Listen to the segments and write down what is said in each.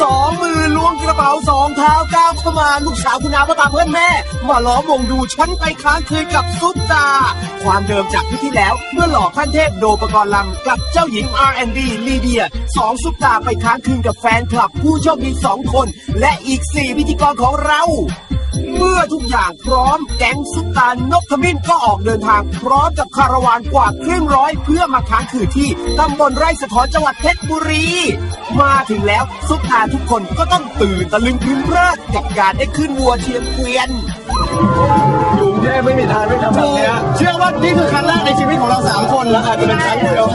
สองมือล้วงกระเป๋าสองเท้าก้าวเข้ามาลูกสาวคุณอาพ่อตาเพื่อนแม่ มาล้อมวงดูฉันไปค้างคืนกับซุปตา ความเดิมจากที่ที่แล้ว เมื่อหลอกขั้นเทพโดปกรณ์ลำกับเจ้าหญิง R&B ลีเดียสองซุปตาไปค้างคืนกับแฟนคลับผู้โชคดีสองคน และอีกสี่พิธีกรของเรา เมื่อทุกอย่างพร้อมแก๊งซุปตา นกขมิ้นก็ออกเดินทาง พร้อมกับคาราวานกว่าครึ่งร้อย เพื่อมาค้างคืนที่ตำบลไร่สะท้อนจังหวัดเพชรบุรี มาถึงแล้วซุปตาทุกคนก็ต้องตื่นตะลึงพึงเพลิดกับการได้ขึ้นวัวเทียมเกวียนกรุงเทพไม่มีทางได้ทำแบบเนี้ยเชื่อว่านี่คือครั้งแรกในชีวิตของเราสามคนแล้วอาจจะเป็นครั้งเดียว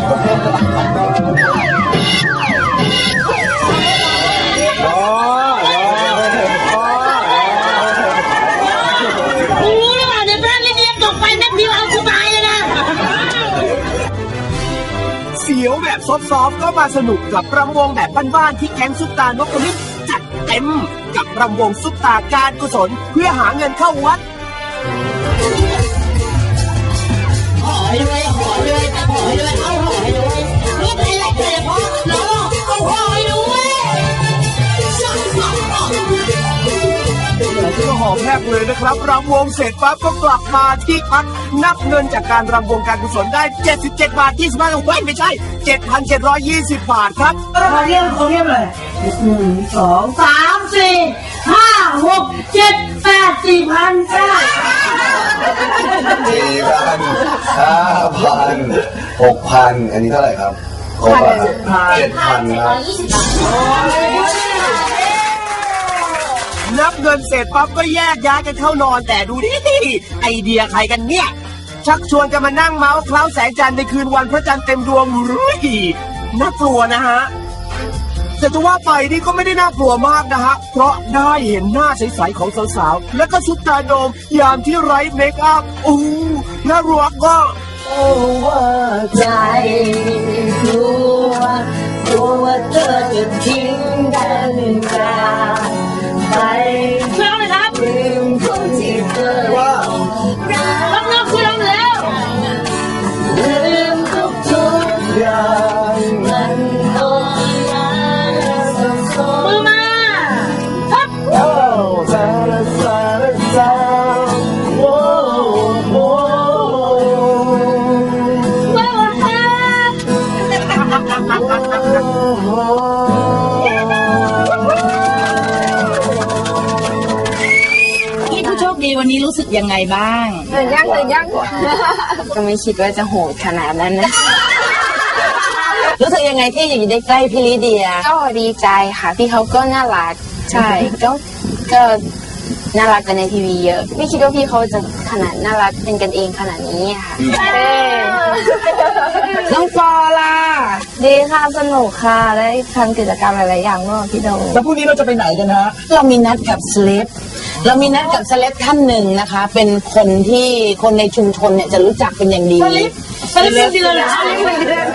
ซอฟๆก็มาสนุกกับรำวงแบบบ้านๆที่แก๊งซุปตานกกระมิ้จัดเต็มกับรำวงซุปตาการกุศลเพื่อหาเงินเข้าวัดหอยด้วยหอยด้วยแต่หอยด้วยเอาหอยด้วยนี่เป็นอะไรเกิดพ่อ อมแทบเลยนะครับรำวงเสร็จปั๊บก็กลับมาที่พักนับเงินจากการรำวงการกุศลได้ 77 บาท 25เฮ้ยไม่ใช่ 7,720 บาทครับขอเรียกขอเรียกเลยหนึ่งสองสามสี่ห้าหกเจ็ดแปดสี่พันเก้าสี่พันห้าพันหกพันอันนี้เท่าไหร่ครับครบอะเจ็ดพันครับ นับเงินเสร็จปั๊บก็แยกย้ายกันเข้านอนแต่ดูดิไอเดียใครกันเนี่ย ชักชวนกันมานั่งเมาส์เคล้าแสงจันทร์ในคืนวันพระจันทร์เต็มดวงรุ่ยน่ากลัวนะฮะแต่จะว่าไปนี่ก็ไม่ได้น่ากลัวมากนะฮะ เพราะได้เห็นหน้าใสๆของสาวๆ และก็ชุดตาโดมยามที่ไร้เมคอัพอู้น่ารักก็โอ้ว่าใจกลัวกลัวว่าเธอจะทิ้งกันจา ยังไงบ้างตื่นยังตื่นยังก็ไม่คิดว่าจะโหดขนาดนั้นนะรู้สึกยังไงที่อยู่ได้ใกล้พี่ลิเดีย ก็ดีใจค่ะ พี่เขาก็น่ารัก ใช่ ก็ก็น่ารักกันในทีวีเยอะ ไม่คิดว่าพี่เขาจะขนาดน่ารักเป็นกันเองขนาดนี้อะค่ะน้องปอล่ะ ดีค่ะ สนุกค่ะ ได้ทำกิจกรรมหลายๆอย่างร่วมกับพี่โดมแล้วพรุ่งนี้เราจะไปไหนกันฮะ เรามีนัดกับสเลป เรามีนัดกับเซเลบท่านหนึ่งนะคะ เป็นคนที่คนในชุมชนเนี่ยจะรู้จักเป็นอย่างดี สลิป เป็นเดือนเหรอสลิปเป็นเดือน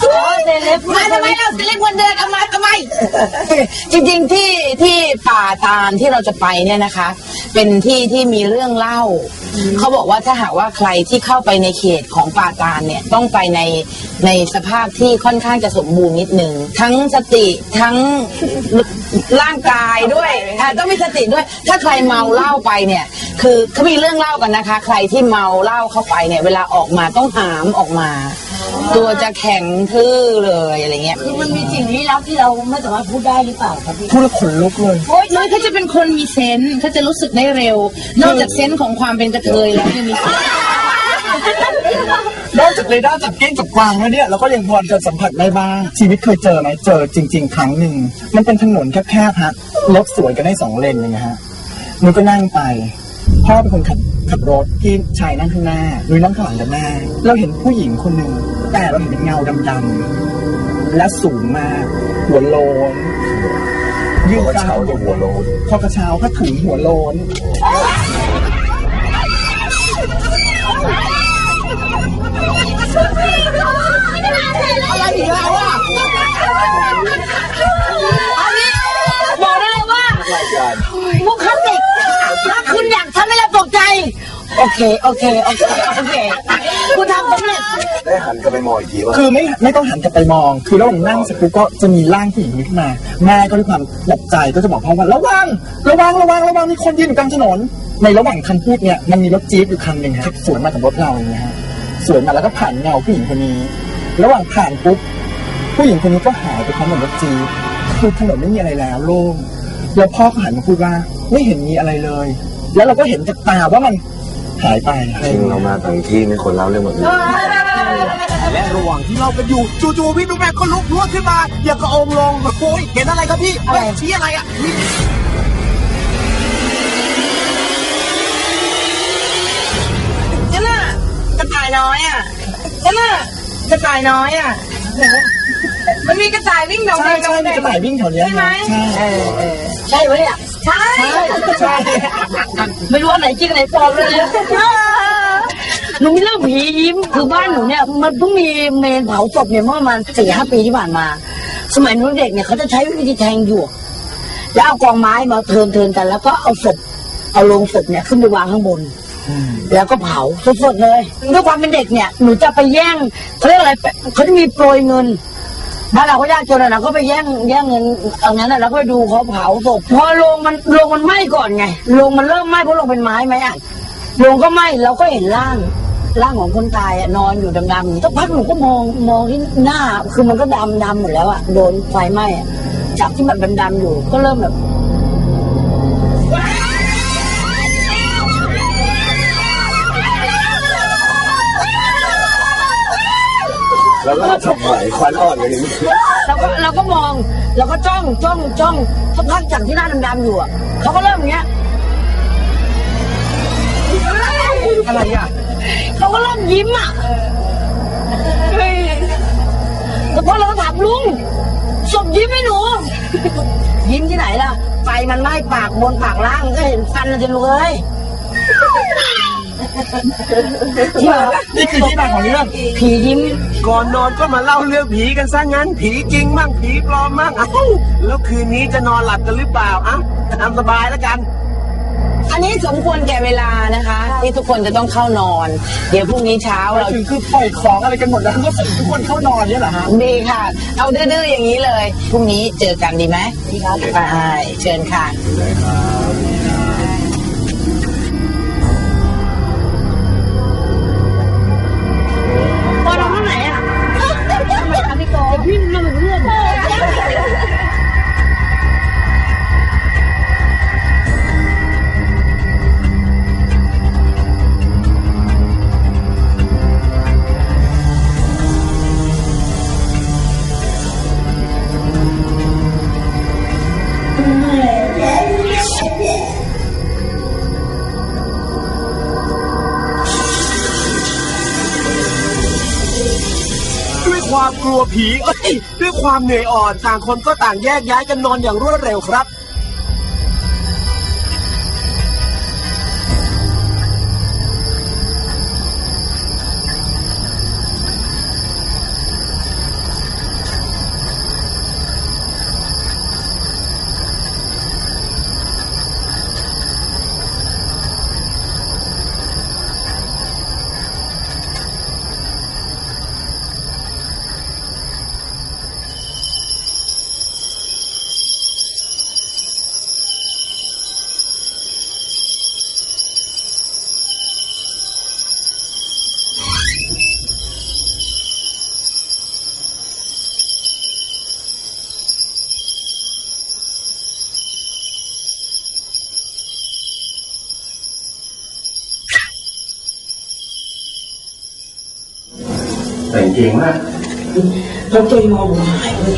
โอ้เซเลบมาทำไมเราสเลปวันเดินเอามาทำไม จริงๆที่ที่ป่าตาลที่เราจะไปเนี่ยนะคะ เป็นที่ที่มีเรื่องเล่า เขาบอกว่าถ้าหากว่าใครที่เข้าไปในเขตของป่าตาลเนี่ยต้องไปในในสภาพที่ค่อนข้างจะสมบูรณ์นิดหนึ่งทั้งสติทั้งร่างกายด้วยค่ะต้องมีสติด้วย ถ้าใครเมาเหล้าไปเนี่ย คือเขามีเรื่องเล่ากันนะคะ ใครที่เมาเหล้าเข้าไปเนี่ยเวลาออกมาต้องหามออกมา ตัวจะแข็งทื่อเลยอะไรเงี้ยคือมันมีสิ่งลี้ลับที่เราไม่สามารถพูดได้หรือเปล่าครับพี่พูดแล้วขนลุกเลยโอ๊ยน้อยเขาจะเป็นคนมีเซนส์เขาจะรู้สึกได้เร็ว นอกจากเซนส์ของความเป็นกระเทยแล้วยังมีเซนส์นอกจากเรดาร์จับเก้งจับกวางแล้วเนี่ยเราก็ยังพอจะสัมผัสได้บ้างชีวิตเคยเจอไหมเจอจริง ๆ ครั้งหนึ่งมันเป็นถนนแคบๆฮะรถสวยกันได้สองเลนอย่างเงี้ยฮะนุ้ยก็นั่งไป พ่อเป็นคนขับขับรถที่ชายนั่งข้างหน้านุ้ยนั่งข้างหลังกันหน้าเราเห็นผู้หญิงคนหนึ่งแต่เราเห็นเป็นเงาดำๆและสูงมาก หัวโลนยืนกลางหัวเช้าจะหัวโล้นพอกระเช้าก็ถึงหัวโลนอะไรอีกแล้วอะบอกได้เลยว่ารายการมุกคลาสสิกถ้า คุณอยากทำให้เราตกใจ โอเค โอเค โอเค โอเค คุณทำสำเร็จ ได้หันกลับไปมองอีกทีว่าคือไม่ไม่ต้องหันกลับไปมอง คือระหว่างนั่งเสร็จปุ๊บก็จะมีร่างผู้หญิงคนนี้ขึ้นมา แม่ก็ด้วยความตกใจก็จะบอกพ่อว่าระวัง ระวัง ระวัง ระวังมีคนยืนอยู่กลางถนน ในระหว่างคำพูดเนี่ยมันมีรถจี๊ปอยู่คันหนึ่งครับสวนมากับรถเราอย่างเงี้ยฮะ สวนมาแล้วก็ผ่านเงาผู้หญิงคนนี้ ระหว่างผ่านปุ๊บผู้หญิงคนนี้ก็หายไปพร้อมกับรถจี๊ปคือถนนไม่มีอะไรแล้วโล่ง แล้วพ่อก็หันมาพูดว่าไม่เห็นมีอะไรเลย แล้วเราก็เห็นกับตาว่ามันหายไปอะไรอจริย่างงเราเงี้ยมาต่างที่ไม่คนเล่าเรื่องแบบนี้และระหว่างที่เรากันอยู่จู่ๆพี่นุ๊กแม่ก็ลุกพรวดขึ้นมาอย่างกระองลงโอ้ยเห็นอะไรครับพี่เฮ้ยชี้อะไรอะนี่นั่นน่ะกระต่ายน้อยอะนั่นน่ะกระต่ายน้อยอะมันมีกระต่ายวิ่งแถวใช่นี้ใช่มีกระต่ายวิ่งแถวเนี้ยใช่ไหมใช่เออเออใช่ไหมเนี่ย ใช่ใช่ไม่รู้ว่าไหนจริงไหนปลอมเลยนะหนูมีเรื่องผียิ้มคือบ้านหนูเนี่ยมันเพิ่งมีเมนเผาศพเนี่ยเมื่อประมาณสี่ห้าปีที่ผ่านมา สมัยหนู้นเด็กเนี่ยเขาจะใช้วิธีแทงหยวกแล้วเอากองไม้มาเทินเทินๆกัน แล้วก็เอาศพเอาโลงศพเนี่ยขึ้นไปวางข้างบนแล้วก็เผาสดๆเลยด้วยความเป็นเด็กเนี่ยหนูจะไปแย่งเขาเรียกอะไรเขาจะมีโปรยเงิน บ้านเราก็ยากจนอะนะก็ไปแย่งแย่งเงินเอางั้นอะเราก็ไปดูเขาเผาศพพอโรงมันโรงมันไหม้ก่อนไงโรงมันเริ่มไหม้เพราะโรงเป็นไม้ไหมอะโรงก็ไหม้เราก็เห็นร่างร่างของคนตายอะนอนอยู่ดำๆอยู่สักพักหนูก็มองมองที่หน้า คือมันก็ดำดำหมดแล้วอะโดนไฟไหม้อะจากที่มันดำๆอยู่ก็เริ่มแบบ แล้วก็ทำไหวควันอ่อนกันอย่างนี้เราก็เราก็มองเราก็จ้องจ้องจ้องสักพักจากที่หน้าดำๆอยู่อะเขาก็เริ่มอย่างเงี้ยอะไรอะเขาก็เริ่มยิ้มอะเฮ้ยแต่พอเราก็ถามลุงศพยิ้มไหมหนู ยิ้มที่ไหนล่ะไฟมันไหม้ปากบนปากล่างก็เห็นฟันเลยจะรู้เลย นี่คือที่มาของเรื่อง ผียิ้ม ก่อนนอนก็มาเล่าเรื่องผีกันซะงั้น ผีจริงมั่งผีปลอมมั่งเอ้าแล้วคืนนี้จะนอนหลับกันหรือเปล่าอะตามสบายแล้วกัน อันนี้สมควรแก่เวลานะคะ ที่ทุกคนจะต้องเข้านอน เดี๋ยวพรุ่งนี้เช้าเรา ถึงคือปล่อยของอะไรกันหมดแล้วก็ส่งทุกคนเข้านอนเนี่ยเหรอฮะดีค่ะ เอาดื้อๆอย่างนี้เลย พรุ่งนี้เจอกันดีไหมดีครับไปเชิญค่ะ ความเหนื่อยอ่อน ต่างคนก็ต่างแยกย้ายกันนอนอย่างรวดเร็วครับ เก่งมากเขาเจงมองหายเลย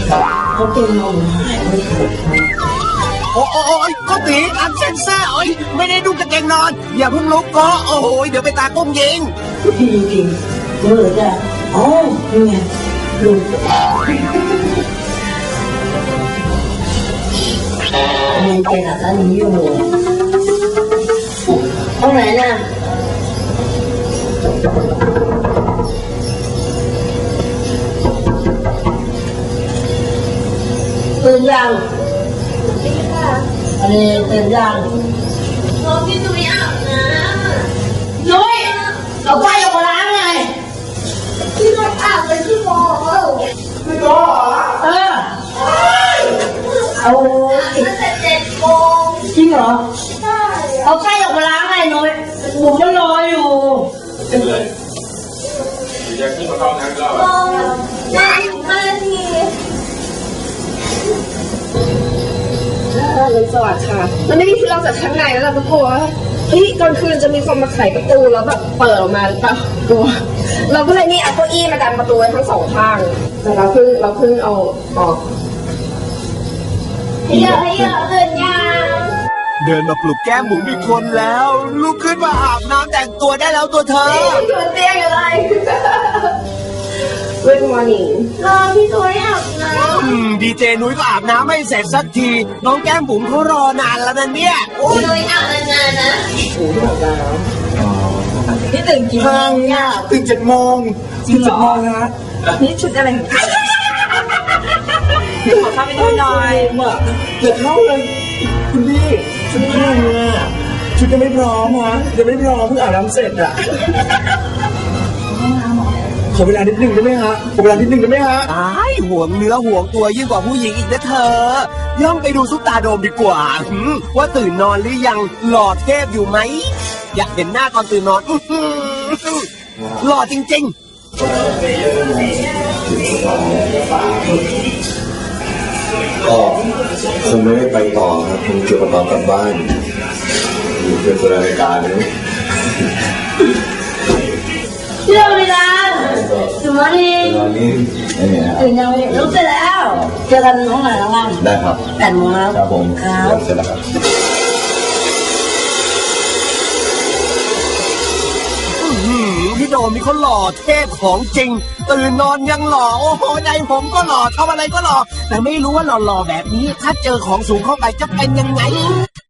เขาเจงมองหายเลยโอ้โอ้โอ้ยก็ตีอันเซนเซอร์โอ้ยไม่ได้ดูกระเกงนอน อย่าเพิ่งลุกก็โอ้ยเดี๋ยวไปตาก้มยิงพี่จริงเมื่อจะโอ๋อนี่ไงลุงยังเป็นอะไรนี้อยู่ห้องไหนน่ะ นยังอันนี้ตื่นยังพี่นุ้ยอาบน้ำนุ้ยเอาไฟออกมาล้างไงเป็นที่โมเออเออเอาตั้งแต่เจ็ดโมงจริงเหรอใช่เอาไส้ออกมาล้างไงน้อยบุ๋มมันรออยู่โมงห้าสิบห้านาที เลยสวัสดิ์ค่ะ มันไม่มีที่เราจากข้างในแล้วเราก็กลัวว่าเฮ้ยตอนคืนจะมีคนมาไขประตูแล้วแบบเปิดออกมาหรือเปล่ากลัว เราก็เลยนี่เอาเก้าอี้มาดันประตูไว้ทั้งสองข้าง แต่เราเพิ่งเราเพิ่งเอาออกเยอะเยอะเกินยาเดินมาปลุกแก้มบุ๋มอีกคนแล้ว ลุกขึ้นมาอาบน้ำแต่งตัวได้แล้วตัวเธอ อยู่บนเตียงอยู่เลย Good morning รอพี่ตัวอาบน้อืมดีเจนุ้ยก็อาบน้ำไม่เสร็จสักที น้องแก้มบุ๋มเขารอนานแล้วนะเนี่ย โอ้ยำตัวอาบนานๆนะ นี่ตื่นกี่โมทางงเนี่ยตื่นเจ็ดโมงตื่นเจ็ดโมงนะนี่ชุดอะไรของเธอขอเข้าไปดูหน่อยอะเดี๋ยวเข้าเลย คุณพี่ชุดเข้าเนี่ยชุดยังไม่พร้อมฮะยังไม่พร้อมเพิ่งอาบน้ำเสร็จอะ ขอเวลานิดนึงได้ไหมฮะขอเวลานิดนึงได้ไหมฮะตายห่วงเนื้อห่วงตัวยิ่งกว่าผู้หญิงอีกนะเธอย่องไปดูซุปตาโดมดีกว่าหืมว่าตื่นนอนหรือยังหล่อเทพอยู่ไหม อยากเห็นหน้าตอนตื่นนอนอื้อหือหล่อจริงก็คงไม่ได้ไปต่อครับคงเกี่ยวกับตอนกลับบ้านอยู่เป็นตัวรายการเลยเชื่อเวลา สวัสดีตอนนี้ไม่มีนะตื่นยังลุกเสร็จแล้ว เจอกันห้องไหนข้างล่างได้ครับแปดโมงแล้วครับผมครับเสร็จแล้วครับๆอื้อหือพี่โดมนี่เขาหล่อเทพของจริง ตื่นนอนยังหล่อโอ้โหใจผมก็หล่อทำอะไรก็หล่อแต่ไม่รู้ว่าหล่อๆแบบนี้ ถ้าเจอของสูงเข้าไปจะเป็นยังไง